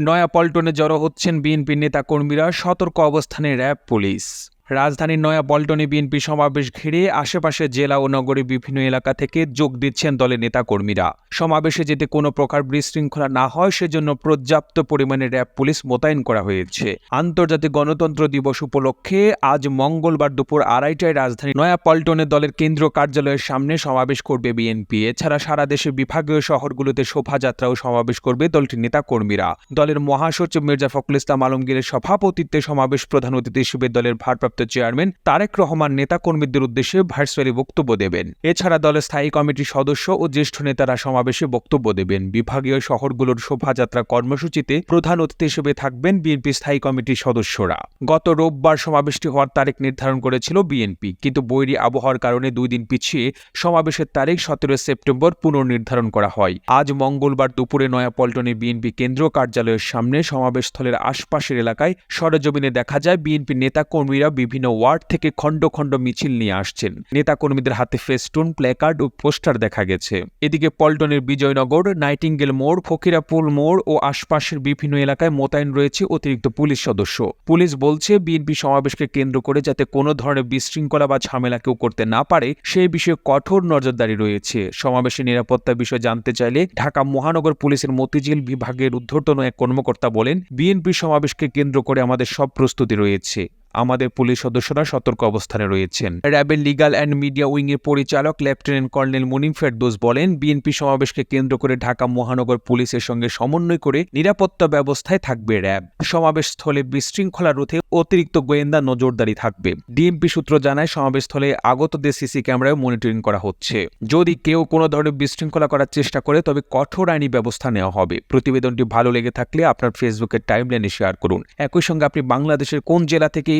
নয়াপল্টনে জড়ো হচ্ছেন বিএনপি নেতাকর্মীরা সতর্ক অবস্থানে র্যাব পুলিশ। রাজধানীর নয়া পল্টনে বিএনপি সমাবেশ ঘিরে আশেপাশে জেলা ও নগরীর বিভিন্ন এলাকা থেকে যোগ দিচ্ছেন দলের নেতাকর্মীরা। সমাবেশে যেতে কোনো প্রকার বিশৃঙ্খলা না হয়, সেজন্য পর্যাপ্ত পরিমাণে র্যাব পুলিশ মোতায়েন করা হয়েছে। আন্তর্জাতিক গণতন্ত্র দিবস উপলক্ষে আজ মঙ্গলবার দুপুর আড়াইটায় রাজধানী নয়া পল্টনে দলের কেন্দ্রীয় কার্যালয়ের সামনে সমাবেশ করবে বিএনপি। এছাড়া সারা দেশের বিভাগীয় শহরগুলোতে শোভাযাত্রা ও সমাবেশ করবে দলটির নেতাকর্মীরা। দলের মহাসচিব মির্জা ফখরুল ইসলাম আলমগীরের সভাপতিত্বে সমাবেশ প্রধান অতিথি হিসেবে দলের ভারপ্রাপ্ত চেয়ারম্যান তারেক রহমান নেতাকর্মীদের উদ্দেশ্যে ভার্চুয়ালি বক্তব্য দেবেন। এছাড়া দলের স্থায়ী কমিটির সদস্য ও জ্যেষ্ঠ নেতারা সমাবেশে বক্তব্য দেবেন। বিভাগীয় শহরগুলোর শোভাযাত্রা কর্মসূচিতে প্রধান অতিথি হিসেবে থাকবেন বিএনপি স্থায়ী কমিটির সদস্যরা। গত রোববার সমাবেশটি হওয়ার তারিখ নির্ধারণ করেছিল বিএনপি, কিন্তু বৈরী আবহাওয়ার কারণে দুই দিন পিছিয়ে সমাবেশের তারিখ সতেরো সেপ্টেম্বর পুনর্নির্ধারণ করা হয়। আজ মঙ্গলবার দুপুরে নয়াপল্টনে বিএনপি কেন্দ্রীয় কার্যালয়ের সামনে সমাবেশস্থলের আশপাশের এলাকায় সরজমিনে দেখা যায় বিএনপি নেতাকর্মীরা বিভিন্ন ওয়ার্ড থেকে খণ্ড খণ্ড মিছিল নিয়ে আসছেন। নেতাকর্মীদের হাতে ফেস্টুন, প্ল্যাকার্ড ও পোস্টার দেখা গেছে। এদিকে পল্টনের বিজয়নগর, নাইটিঙ্গেল মোড়, ফকিরাপুল মোড় ও আশপাশের বিভিন্ন এলাকায় মোতায়েন রয়েছে অতিরিক্ত পুলিশ সদস্য। পুলিশ বলছে, বিএনপি সমাবেশকে কেন্দ্র করে যাতে কোনো ধরনের বিশৃঙ্খলা বা ঝামেলা কেউ করতে না পারে সেই বিষয়ে কঠোর নজরদারি রয়েছে। সমাবেশের নিরাপত্তার বিষয়ে জানতে চাইলে ঢাকা মহানগর পুলিশের মতিঝিল বিভাগের ঊর্ধ্বতন এক কর্মকর্তা বলেন, বিএনপি সমাবেশকে কেন্দ্র করে আমাদের সব প্রস্তুতি রয়েছে। আমাদের পুলিশ সদস্যরা সতর্ক অবস্থানে রয়েছেন। র্যাবের লিগাল অ্যান্ড মিডিয়া উইংয়ের পরিচালক লেফটেন্যান্ট কর্নেল মুনিম ফেরদোস বলেন, বিএনপি সমাবেশকে কেন্দ্র করে ঢাকা মহানগর পুলিশের সঙ্গে সমন্বয় করে নিরাপত্তা ব্যবস্থায় থাকবে র্যাব। সমাবেশ স্থলে বিশৃঙ্খলা রোধে অতিরিক্ত গোয়েন্দা নজরদারি থাকবে। ডিএমপি সূত্র জানায়, সমাবেশস্থলে আগতদের সিসি ক্যামেরায় মনিটরিং করা হচ্ছে। যদি কেউ কোনো ধরনের বিশৃঙ্খলা করার চেষ্টা করে, তবে কঠোর আইনি ব্যবস্থা নেওয়া হবে। প্রতিবেদনটি ভালো লেগে থাকলে আপনার ফেসবুকের টাইমলাইনে শেয়ার করুন। একই সঙ্গে আপনি বাংলাদেশের কোন জেলা থেকে